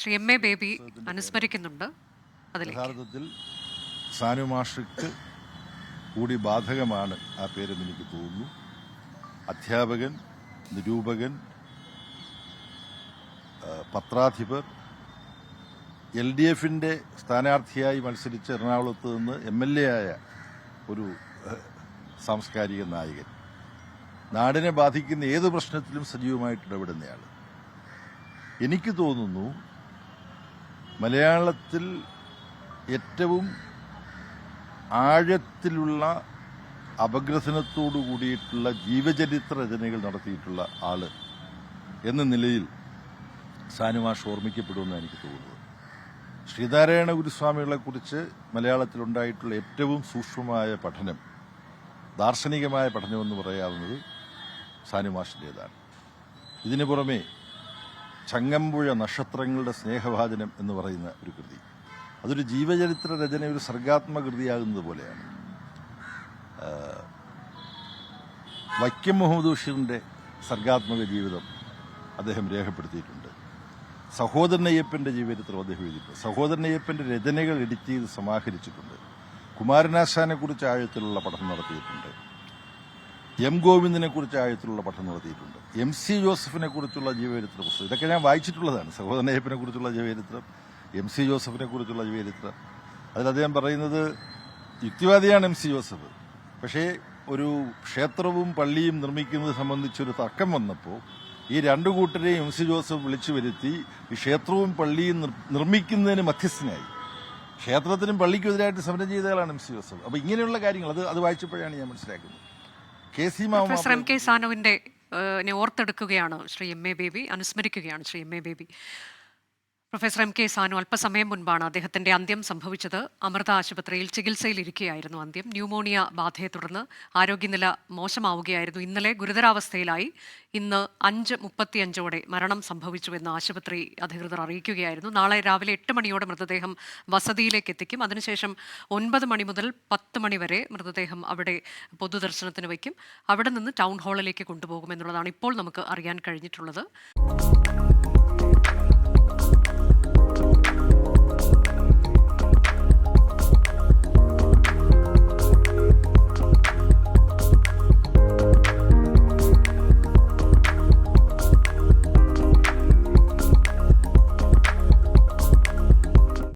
Shri M A Baby അനുസ്മരിക്കുന്നുണ്ട് യഥാർത്ഥത്തിൽ സാനു കൂടി ബാധകമാണ് ആ പേരെന്ന് എനിക്ക് തോന്നുന്നു. അധ്യാപകൻ നിരൂപകൻ പത്രാധിപർ എൽ ഡി എഫിന്റെ സ്ഥാനാർത്ഥിയായി മത്സരിച്ച് എറണാകുളത്ത് നിന്ന് എം എൽ എ ആയ ഒരു സാംസ്കാരിക നായകൻ. നാടിനെ ബാധിക്കുന്ന ഏത് പ്രശ്നത്തിലും സജീവമായിട്ട് ഇടപെടുന്നയാൾ എനിക്ക് തോന്നുന്നു മലയാളത്തിൽ ഏറ്റവും ആഴത്തിലുള്ള അപഗ്രഥനത്തോടു കൂടിയിട്ടുള്ള ജീവചരിത്ര രചനകൾ നടത്തിയിട്ടുള്ള ആൾ എന്ന നിലയിൽ സാനുമാഷ് ഓർമ്മിക്കപ്പെടുമെന്ന് എനിക്ക് തോന്നുന്നത്. ശ്രീനാരായണ ഗുരുസ്വാമികളെ കുറിച്ച് മലയാളത്തിലുണ്ടായിട്ടുള്ള ഏറ്റവും സൂക്ഷ്മമായ പഠനം ദാർശനികമായ പഠനമെന്ന് പറയാവുന്നത് സാനുമാഷിന്റെതാണ് ഇതിനു പുറമെ ചങ്ങമ്പുഴ നക്ഷത്രങ്ങളുടെ സ്നേഹവാചനം എന്ന് പറയുന്ന ഒരു കൃതി. അതൊരു ജീവചരിത്ര രചന ഒരു സർഗാത്മക കൃതിയാകുന്നത് പോലെയാണ്. വൈക്കം മുഹമ്മദ് ബഷീറിന്റെ സർഗാത്മക ജീവിതം അദ്ദേഹം രേഖപ്പെടുത്തിയിട്ടുണ്ട്. സഹോദരൻ അയ്യപ്പന്റെ ജീവചരിത്രം അദ്ദേഹം എഴുതിയിട്ടുണ്ട്. സഹോദരൻ അയ്യപ്പന്റെ രചനകൾ എഡിറ്റ് ചെയ്ത് സമാഹരിച്ചിട്ടുണ്ട്. കുമാരനാശാനെക്കുറിച്ച് ആഴത്തിലുള്ള പഠനം നടത്തിയിട്ടുണ്ട്. എം ഗോവിന്ദനെ കുറിച്ച് ആഴത്തിലുള്ള പഠനം നടത്തിയിട്ടുണ്ട്. എം സി ജോസഫിനെ കുറിച്ചുള്ള ജീവചരിത്ര പുസ്തകം. ഇതൊക്കെ ഞാൻ വായിച്ചിട്ടുള്ളതാണ്. സഹോദരൻ അയ്യപ്പനെ കുറിച്ചുള്ള ജീവചരിത്രം എം സി ജോസഫിനെ കുറിച്ചുള്ള ജീവചരിത്രം. അതിൽ അദ്ദേഹം പറയുന്നത് യുക്തിവാദിയാണ് എം സി ജോസഫ്. പക്ഷേ ഒരു ക്ഷേത്രവും പള്ളിയും നിർമ്മിക്കുന്നത് സംബന്ധിച്ചൊരു തർക്കം വന്നപ്പോൾ ഈ രണ്ടു കൂട്ടരെയും എം സി ജോസഫ് വിളിച്ചു വരുത്തി ഈ ക്ഷേത്രവും പള്ളിയും നിർ- നിർമ്മിക്കുന്നതിന് മധ്യസ്ഥനായി. ക്ഷേത്രത്തിനും പള്ളിക്കും എതിരായിട്ട് സമരം ചെയ്തയാളാണ് എം സി ജോസഫ്. അപ്പോൾ ഇങ്ങനെയുള്ള കാര്യങ്ങൾ അത് അത് വായിച്ചപ്പോഴാണ് ഞാൻ മനസ്സിലാക്കുന്നത്. K C professor M K ഓർത്തെടുക്കുകയാണ് Shri M A Baby അനുസ്മരിക്കുകയാണ് Shri M A Baby. Professor M K Sanu അല്പസമയം മുൻപാണ് അദ്ദേഹത്തിന്റെ അന്ത്യം സംഭവിച്ചത്. അമൃത ആശുപത്രിയിൽ ചികിത്സയിലിരിക്കുകയായിരുന്നു അന്ത്യം. ന്യൂമോണിയ ബാധയെ തുടർന്ന് ആരോഗ്യനില മോശമാവുകയായിരുന്നു. ഇന്നലെ ഗുരുതരാവസ്ഥയിലായി. ഇന്ന് അഞ്ച് മുപ്പത്തിയഞ്ചോടെ മരണം സംഭവിച്ചുവെന്ന് ആശുപത്രി അധികൃതർ അറിയിക്കുകയായിരുന്നു. നാളെ രാവിലെ എട്ട് മണിയോടെ മൃതദേഹം വസതിയിലേക്ക് എത്തിക്കും. അതിനുശേഷം ഒൻപത് മണി മുതൽ പത്ത് മണി വരെ മൃതദേഹം അവിടെ പൊതുദർശനത്തിന് വയ്ക്കും. അവിടെ നിന്ന് ടൗൺ ഹാളിലേക്ക് കൊണ്ടുപോകുമെന്നുള്ളതാണ് ഇപ്പോൾ നമുക്ക് അറിയാൻ കഴിഞ്ഞിട്ടുള്ളത്.